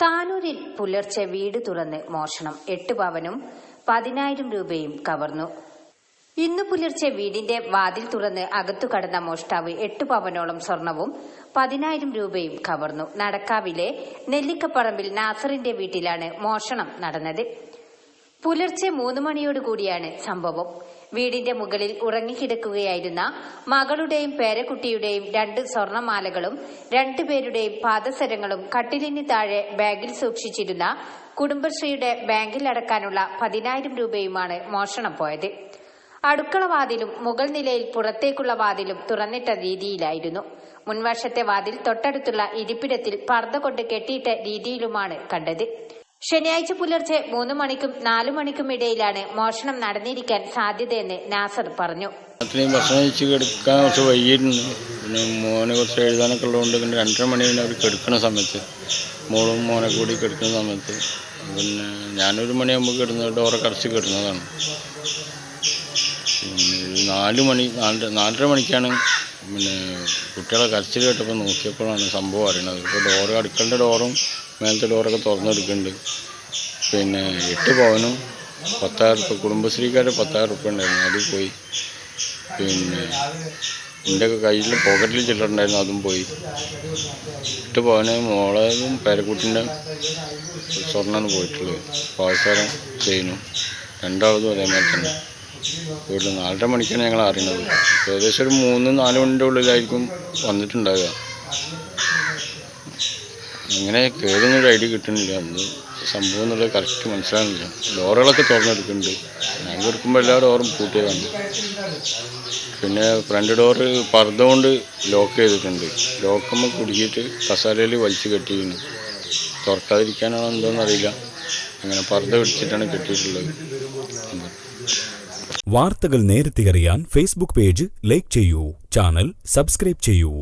കണ്ണൂരിൽ പുലർച്ചെ വീട് തുറന്ന് മോഷണം. എട്ട് പവനും പതിനായിരം രൂപയും കവർന്നു. ഇന്നു പുലർച്ചെ വീടിന്റെ വാതിൽ തുറന്ന് അകത്തു കടന്ന മോഷ്ടാവ് എട്ട് പവനോളം സ്വർണവും പതിനായിരം രൂപയും കവർന്നു. നടക്കാവിലെ നെല്ലിക്കപ്പറമ്പിൽ നാസറിന്റെ വീട്ടിലാണ് മോഷണം നടന്നത്. പുലർച്ചെ മൂന്ന് മണിയോടുകൂടിയാണ് സംഭവം. വീടിന്റെ മുകളിൽ ഉറങ്ങിക്കിടക്കുകയായിരുന്ന മകളുടെയും പേരക്കുട്ടിയുടെയും രണ്ട് സ്വർണമാലകളും രണ്ടുപേരുടെയും പാദസരങ്ങളും കട്ടിലിന് താഴെ ബാഗിൽ സൂക്ഷിച്ചിരുന്ന കുടുംബശ്രീയുടെ ബാങ്കിൽ അടക്കാനുള്ള പതിനായിരം രൂപയുമാണ് മോഷണം പോയത്. അടുക്കള വാതിലും മുകൾ നിലയിൽ പുറത്തേക്കുള്ള വാതിലും തുറന്നിട്ട രീതിയിലായിരുന്നു. മുൻവശത്തെ വാതിൽ തൊട്ടടുത്തുള്ള ഇരിപ്പിടത്തിൽ പർദ്ദ കൊണ്ട് കെട്ടിയിട്ട രീതിയിലുമാണ് കണ്ടത്. ശനിയാഴ്ച പുലർച്ചെ മൂന്ന് മണിക്കും നാലു മണിക്കും ഇടയിലാണ് മോഷണം നടന്നിരിക്കാൻ സാധ്യതയെന്ന് നാസർ പറഞ്ഞു. അത്രയും ഭക്ഷണം കഴിച്ച് കിടക്കാൻ കുറച്ച് വൈകിയിരുന്നു പിന്നെ മോനെ കുറച്ച് എഴുതാനൊക്കെ ഉള്ളതുകൊണ്ട് പിന്നെ രണ്ടര മണി അവർ കിടക്കുന്ന സമയത്ത് മോളും മോനെ കൂടി കിടക്കുന്ന സമയത്ത്. പിന്നെ ഞാനൊരു മണിയാകുമ്പോൾ കിടന്ന് ഡോറൊക്കെ അടച്ച് കിടന്നതാണ്. പിന്നെ നാല് മണി നാലര നാലര മണിക്കാണ് പിന്നെ കുട്ടികളെ കരച്ചിൽ കേട്ടപ്പോൾ നോക്കിയപ്പോഴാണ് സംഭവം അറിയണത്. ഇപ്പോൾ ഡോറ് അടുക്കളുടെ ഡോറും മേലത്തെ ഡോറൊക്കെ തുറന്നെടുക്കുന്നുണ്ട്. പിന്നെ എട്ട് പവനും പത്തായിരം റുപ്യ കുടുംബശ്രീക്കാരുടെ പത്തായിരം റുപ്യ ഉണ്ടായിരുന്നു അത് പോയി. പിന്നെ എന്റെ കയ്യിൽ പോക്കറ്റിൽ ചില്ലറുണ്ടായിരുന്നു അതും പോയി. എട്ട് പവന് മോളേതും പേരക്കുട്ടിന്റെ സ്വർണമാണ് പോയിട്ടുള്ളത്. പാവസാരം ചെയ്യുന്നു രണ്ടാമതും അതേമാതിരി തന്നെ. വീട്ടിൽ നാലര മണിക്കാണ് ഞങ്ങൾ അറിയുന്നത് ഏകദേശം ഒരു മൂന്ന് നാല് മണിന്റെ ഉള്ളിലായിരിക്കും വന്നിട്ടുണ്ടാവുക. അങ്ങനെ കയറുന്നൊരു ഐഡിയ കിട്ടുന്നില്ല. അന്ന് സംഭവം എന്നുള്ളത് കറക്റ്റ് മനസ്സിലാകുന്നില്ല ഡോറുകളൊക്കെ തുറന്നെടുക്കുന്നുണ്ട്. ഞാൻ എടുക്കുമ്പോൾ എല്ലാ ഡോറും പൂട്ടിയതാണ്. പിന്നെ ഫ്രണ്ട് ഡോറ് പർദ്ദ കൊണ്ട് ലോക്ക് ചെയ്തിട്ടുണ്ട്. ലോക്കുമ്പോൾ കുടുക്കിയിട്ട് കസാലയിൽ വലിച്ചു കെട്ടിയിരുന്നു. തുറക്കാതിരിക്കാനാണോ എന്തോന്ന് അറിയില്ല. അങ്ങനെ പർദ്ദ പിടിച്ചിട്ടാണ് കെട്ടിയിട്ടുള്ളത്. വാർത്തകൾ നേരത്തെ അറിയാൻ ഫേസ്ബുക്ക് പേജ് ലൈക്ക് ചെയ്യൂ. ചാനൽ സബ്സ്ക്രൈബ് ചെയ്യൂ.